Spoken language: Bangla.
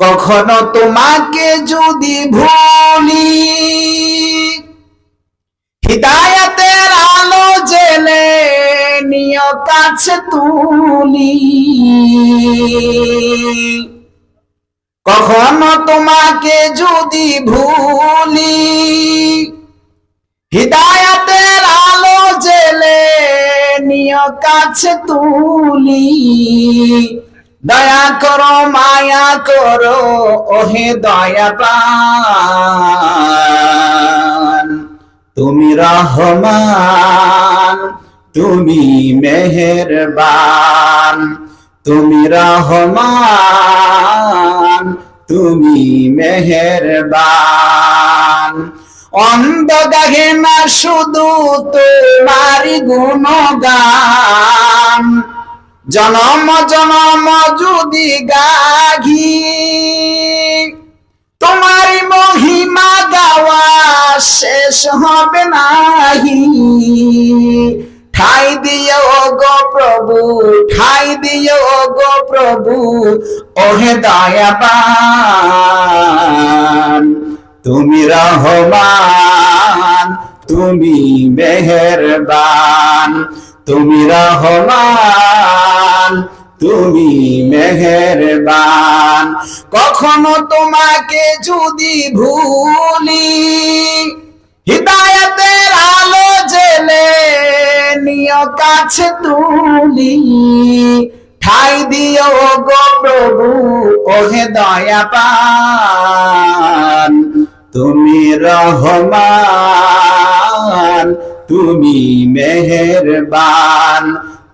কখনো তোমাকে যদি ভুলি, হিদায়াতের আলো জেলে নিয় কাছে তুলি। কখনো তোমাকে যদি ভুলি, হিদায়াতের আলো জেলে নিয় কাছে তুলি। দয়া করো, মায়া করো, ওহে দয়া প্রাণ তুমি রহমান, তুমি মেহেরবান। তুমি রহমান, তুমি মেহেরবান। অন্ধ গাহে না শুধু তোমারি গুণগান। জনম জনম গাঘি। তোমারি মহিমা গাওয়া শেষ হবে নাহি। ঠাই দিও গো প্রভু, ঠাই দিও গো প্রভু, ওহে দয়াবান। তুমি রহমান, তুমি মেহেরবান। তুমি রহমান তুমি মেহেরবান। কখনো তোমাকে যদি ভুলি, হিদায়াতের আলো জেলে নিয় কাছে তুলি। ঠাই দিও গো প্রভু, ওহে দয়া পান তুমি রহমান, তুমি মেহেরবান।